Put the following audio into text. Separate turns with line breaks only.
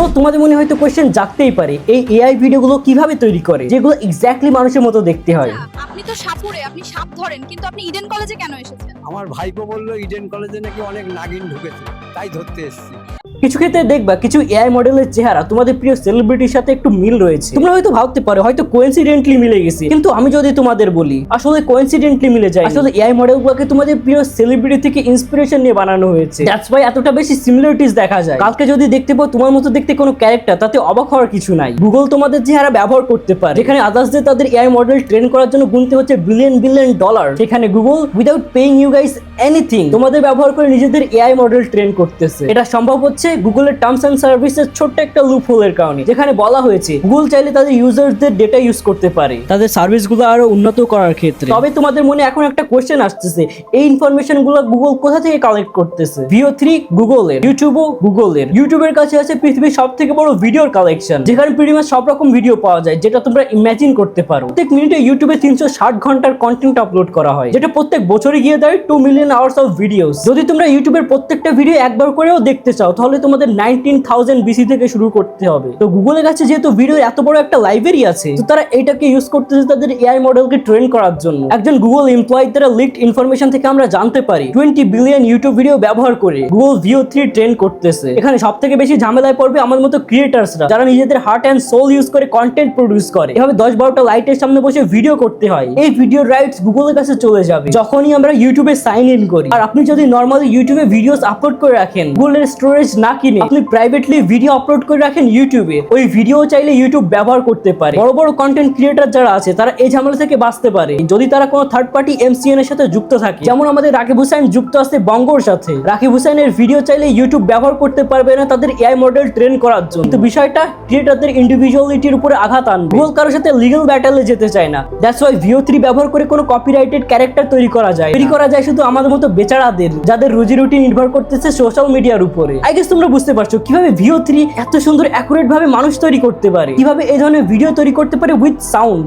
তো তোমাদের মনে হয়তো কোয়েশ্চেন জাগতেই পারে এই এআই ভিডিওগুলো কীভাবে তৈরি করে যেগুলো এক্স্যাক্টলি মানুষের মতো দেখতে হয়?
আপনি তো সাপুরে আপনি সাপ ধরেন কিন্তু আপনি ইডেন কলেজে কেন এসেছেন?
আমার ভাইপো বলল ইডেন কলেজে নাকি অনেক নাগিন ঢুকেছে তাই ধরতে এসেছি।
কিছু ক্ষেত্রে দেখবা কিছু এআই মডেলের চেহারা তোমাদের প্রিয় সেলিব্রিটির সাথে একটু মিল রয়েছে। তোমরা হয়তো ভাবতে পারো, হয়তো কোয়েন্সিডেন্টলি মিলে গেছে। কিন্তু আমি যদি তোমাদের বলি, আসলে কোইন্সিডেন্টলি মিলে যায়। আসলে এআই মডেলগুলোকে তোমাদের প্রিয় সেলিব্রিটি থেকে ইন্সপিরেশন নিয়ে বানানো হয়েছে। দ্যাটস ওয়াই এতটা বেশি সিমিলারিটিস দেখা যায়। কালকে যদি দেখতে পাও, তোমার মতো দেখতে কোনো ক্যারেক্টার তাতে অবাক হওয়ার কিছু নাই। গুগল তোমাদের চেহারা ব্যবহার করতে পারে। যেখানে আদার্সদের তাদের এআই মডেল ট্রেন করার জন্য গুনতে হচ্ছে বিলিয়ন বিলিয়ন ডলার সেখানে Google without paying you guys anything তোমাদের ব্যবহার করে নিজেদের এআই মডেল ট্রেন করতেছে। এটা সম্ভব হচ্ছে গুগলের টার্মস অ্যান্ড সার্ভিসের ছোট্ট একটা লুপ হোলের কারণে যেখানে বলা হয়েছে গুগল চাইলে তাদের ইউজারদের ডেটা ইউজ করতে পারে। তাদের সার্ভিসগুলো আরও উন্নত করার ক্ষেত্রে। তবে তোমাদের মনে এখন একটা কোশ্চেন আসতেছে এই ইনফরমেশনগুলো গুগল কোথা থেকে কালেক্ট করতেছে? ভিও থ্রি গুগলের ইউটিউবও গুগলের ইউটিউবের কাছে আছে পৃথিবীর সব থেকে বড় ভিডিওর কালেকশন যেখানে প্রিমিয়াম সব রকম ভিডিও পাওয়া যায় যেটা তোমরা ইমাজিন করতে পারো। প্রত্যেক মিনিটে ইউটিউবে তিনশো ষাট ঘণ্টার কন্টেন্ট আপলোড করা হয় যেটা প্রত্যেক বছরে গিয়ে দেয় two million hours of videos যদি তোমরা ইউটিউবের প্রত্যেকটা ভিডিও একবার করেও দেখতে চাও তাহলে তোমাদের নাইনটিন থাউজেন্ড বিসি থেকে শুরু করতে হবে। তো গুগলের কাছে যেহেতু ভিডিও এত বড় একটা লাইব্রেরি আছে, তো তারা এটাকে ইউজ করতেছে তাদের এআই মডেলকে ট্রেন করার জন্য। একজন গুগল এমপ্লয়ি দ্বারা লিকড ইনফরমেশন থেকে আমরা জানতে পারি টোয়েন্টি বিলিয়ন ইউটিউব ভিডিও ব্যবহার করে গুগল ভিও থ্রি ট্রেন করতেছে। এখানে সব থেকে বেশি ঝামেলায় পড়বে আমার মতো ক্রিয়েটার্সরা যারা নিজেদের হার্ট অ্যান্ড সোল ইউজ করে কন্টেন্ট প্রডিউস করে। এভাবে দশ বারোটা লাইটের সামনে বসে ভিডিও করতে হয়। এই ভিডিও রাইটস গুগলের কাছে চলে যাবে, যখনই আমরা ইউটিউবে সাইন ইন করি। আর আপনি যদি নর্মালি ইউটিউবে ভিডিওস আপলোড করে রাখেন গুগলের স্টোরেজ না কিনে আপনি প্রাইভেটলি ভিডিও আপলোড করে রাখেন ইউটিউবে ওই ভিডিও চাইলে ইউটিউব ব্যবহার করতে পারে। বড় বড় কন্টেন্ট ক্রিয়েটার যারা আছে, তারা এই ঝামেলা থেকে বাঁচতে পারে। যদি তারা কোনো থার্ড পার্টি এমসিএন এর সাথে যুক্ত থাকে, যেমন আমাদের রাকিব হুসাইন যুক্ত আছে বঙ্গর সাথে। রাকিব হুসাইনের ভিডিও চাইলে ইউটিউব ব্যবহার করতে পারবে না তাদের এআই মডেল ট্রেন করার জন্য। কিন্তু বিষয়টা ক্রিয়েটারদের ইন্ডিভিজুয়ালিটির উপরে আঘাত আনবে। গুগল কারোর সাথে লিগ্যাল ব্যাটেলে যেতে চায় না। দ্যাটস ওয়াই ভিও থ্রি ব্যবহার করে কোনো কপিরাইটেড ক্যারেক্টার তৈরি করা যায় তৈরি করা যায় শুধু আমাদের মতো বেচারাদের, যাদের রুজি রুটি নির্ভর করতেছে সোশ্যাল মিডিয়ার উপরে। আই গেস তোমরা বুঝতে পারছ কীভাবে ভিও থ্রি এত সুন্দর অ্যাকুরেট ভাবে মানুষ তৈরি করতে পারে? কীভাবে এই ধরনের ভিডিও তৈরি করতে পারে উইথ সাউন্ড